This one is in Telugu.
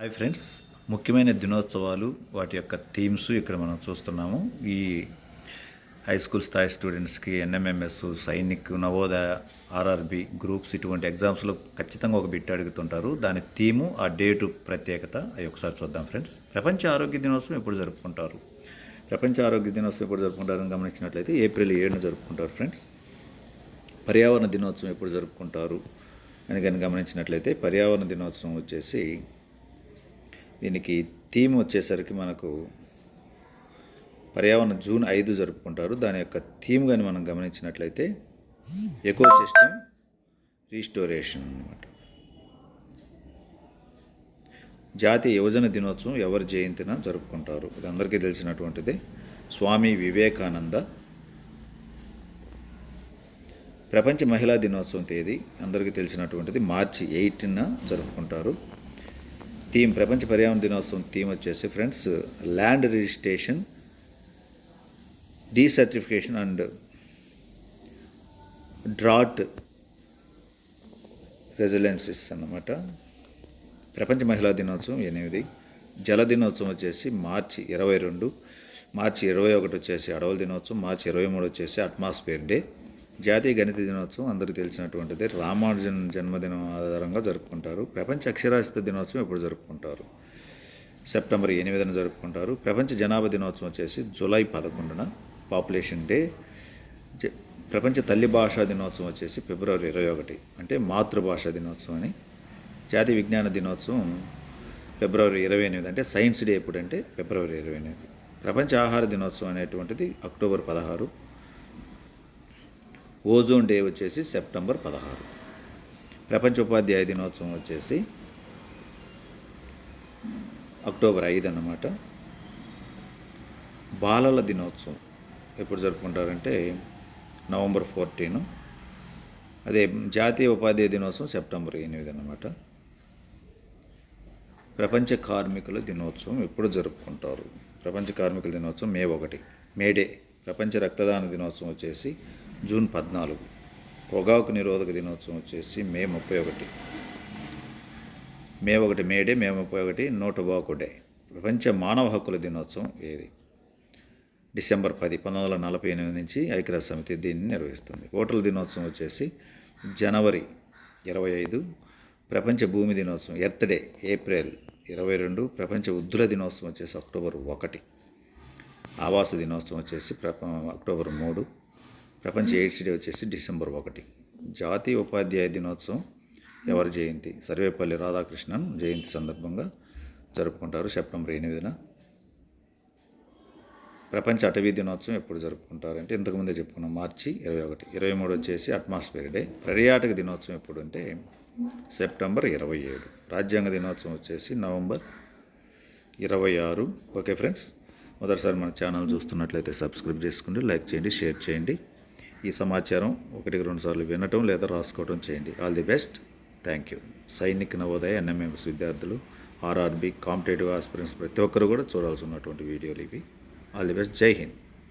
హాయ్ ఫ్రెండ్స్ ముఖ్యమైన దినోత్సవాలు వాటి యొక్క థీమ్స్ ఇక్కడ మనం చూస్తున్నాము. ఈ హై స్కూల్ స్థాయి స్టూడెంట్స్కి NMMS Sainik Navodaya RRB groups ఇటువంటి ఎగ్జామ్స్లో ఖచ్చితంగా ఒక బిట్ అడుగుతుంటారు. దాని థీము ఆ డేటు ప్రత్యేకత అవి ఒకసారి చూద్దాం ఫ్రెండ్స్ ప్రపంచ ఆరోగ్య దినోత్సవం ఎప్పుడు జరుపుకుంటారు? ప్రపంచ ఆరోగ్య దినోత్సవం ఎప్పుడు జరుపుకుంటారని గమనించినట్లయితే ఏప్రిల్ ఏడున జరుపుకుంటారు ఫ్రెండ్స్ పర్యావరణ దినోత్సవం ఎప్పుడు జరుపుకుంటారు అని కానీ గమనించినట్లయితే పర్యావరణ దినోత్సవం వచ్చేసి దీనికి థీమ్ వచ్చేసరికి మనకు పర్యావరణ జూన్ ఐదు జరుపుకుంటారు. దాని యొక్క థీమ్ కానీ మనం గమనించినట్లయితే ఎకో సిస్టమ్ రీస్టోరేషన్ అనమాట జాతీయ యువజన దినోత్సవం ఎవరి జయంతిన జరుపుకుంటారు? ఇది అందరికీ తెలిసినటువంటిది. స్వామి వివేకానంద ప్రపంచ మహిళా దినోత్సవం తేదీ అందరికీ తెలిసినటువంటిది మార్చి ఎయిట్న జరుపుకుంటారు. థీమ్ ప్రపంచ పర్యావరణ దినోత్సవం థీమ్ వచ్చేసి friends land registration desertification and drought resilience అన్నమాట. ప్రపంచ మహిళా దినోత్సవం ఎనిమిది. జల దినోత్సవం వచ్చేసి మార్చి ఇరవై రెండు. మార్చి ఇరవై ఒకటి వచ్చేసి అడవుల దినోత్సవం. మార్చి ఇరవై మూడు వచ్చేసి అట్మాస్ఫియర్ డే. జాతీయ గణిత దినోత్సవం అందరికీ తెలిసినటువంటిది. రామానుజన్ జన్మదినం ఆధారంగా జరుపుకుంటారు. ప్రపంచ అక్షరాస్యత దినోత్సవం ఎప్పుడు జరుపుకుంటారు? సెప్టెంబర్ ఎనిమిదిన జరుపుకుంటారు. ప్రపంచ జనాభా దినోత్సవం వచ్చేసి జూలై పదకొండున పాపులేషన్ డే. ప్రపంచ తల్లి భాషా దినోత్సవం వచ్చేసి ఫిబ్రవరి ఇరవై ఒకటి. అంటే మాతృభాషా దినోత్సవం అని. జాతీయ విజ్ఞాన దినోత్సవం ఫిబ్రవరి ఇరవై ఎనిమిది. అంటే సైన్స్ డే ఎప్పుడంటే ఫిబ్రవరి ఇరవై ఎనిమిది. ప్రపంచ ఆహార దినోత్సవం అనేటువంటిది అక్టోబర్ పదహారు. ఓజోన్ డే వచ్చేసి సెప్టెంబర్ పదహారు. ప్రపంచ ఉపాధ్యాయ దినోత్సవం వచ్చేసి అక్టోబర్ ఐదు అన్నమాట. బాలల దినోత్సవం ఎప్పుడు జరుపుకుంటారంటే నవంబర్ ఫోర్టీన్. అదే జాతీయ ఉపాధ్యాయ దినోత్సవం సెప్టెంబర్ ఎనిమిది అన్నమాట. ప్రపంచ కార్మికుల దినోత్సవం ఎప్పుడు జరుపుకుంటారు? ప్రపంచ కార్మికుల దినోత్సవం మే ఒకటి. మేడే ప్రపంచ రక్తదాన దినోత్సవం వచ్చేసి జూన్ పద్నాలుగు. పొగాకు నిరోధక దినోత్సవం వచ్చేసి మే ముప్పై ఒకటి. మే ఒకటి మే డే మే ముప్పై ఒకటి నో టొబాకో డే. ప్రపంచ మానవ హక్కుల దినోత్సవం ఏది? డిసెంబర్ పది పంతొమ్మిది వందల నలభై ఎనిమిది నుంచి ఐక్యరాజ్య సమితి దీన్ని నిర్వహిస్తుంది. ఓటర్ల దినోత్సవం వచ్చేసి జనవరి ఇరవై ఐదు ప్రపంచ భూమి దినోత్సవం ఎర్త్ డే ఏప్రిల్ ఇరవై రెండు ప్రపంచ వృద్ధుల దినోత్సవం వచ్చేసి అక్టోబర్ ఒకటి. ఆవాస దినోత్సవం వచ్చేసి ప్రప అక్టోబర్ మూడు ప్రపంచ ఎయిడ్స్ డే వచ్చేసి డిసెంబర్ ఒకటి. జాతీయ ఉపాధ్యాయ దినోత్సవం ఎవరి జయంతి? సర్వేపల్లి రాధాకృష్ణన్ జయంతి సందర్భంగా జరుపుకుంటారు సెప్టెంబర్ ఎనిమిదిన. ప్రపంచ అటవీ దినోత్సవం ఎప్పుడు జరుపుకుంటారంటే ఇంతకుముందే చెప్పుకున్నాం మార్చి ఇరవై ఒకటి. ఇరవై మూడు వచ్చేసి అట్మాస్ఫియర్ డే. పర్యాటక దినోత్సవం ఎప్పుడు అంటే సెప్టెంబర్ ఇరవై ఏడు. రాజ్యాంగ దినోత్సవం వచ్చేసి నవంబర్ ఇరవై ఆరు. ఓకే ఫ్రెండ్స్ మొదటిసారి మన ఛానల్ చూస్తున్నట్లయితే సబ్స్క్రైబ్ చేసుకోండి లైక్ చేయండి షేర్ చేయండి. ఈ సమాచారం ఒకటికి రెండు సార్లు వినటం లేదా రాసుకోవడం చేయండి. All the best thank you Sainik Navodaya NMMS విద్యార్థులు ఆర్ఆర్బి కాంపిటేటివ్ ఆస్పిరెంట్స్ ప్రతి ఒక్కరు కూడా చూడాల్సి ఉన్నటువంటి వీడియోలు ఇవి. ఆల్ ది బెస్ట్ జై హింద్.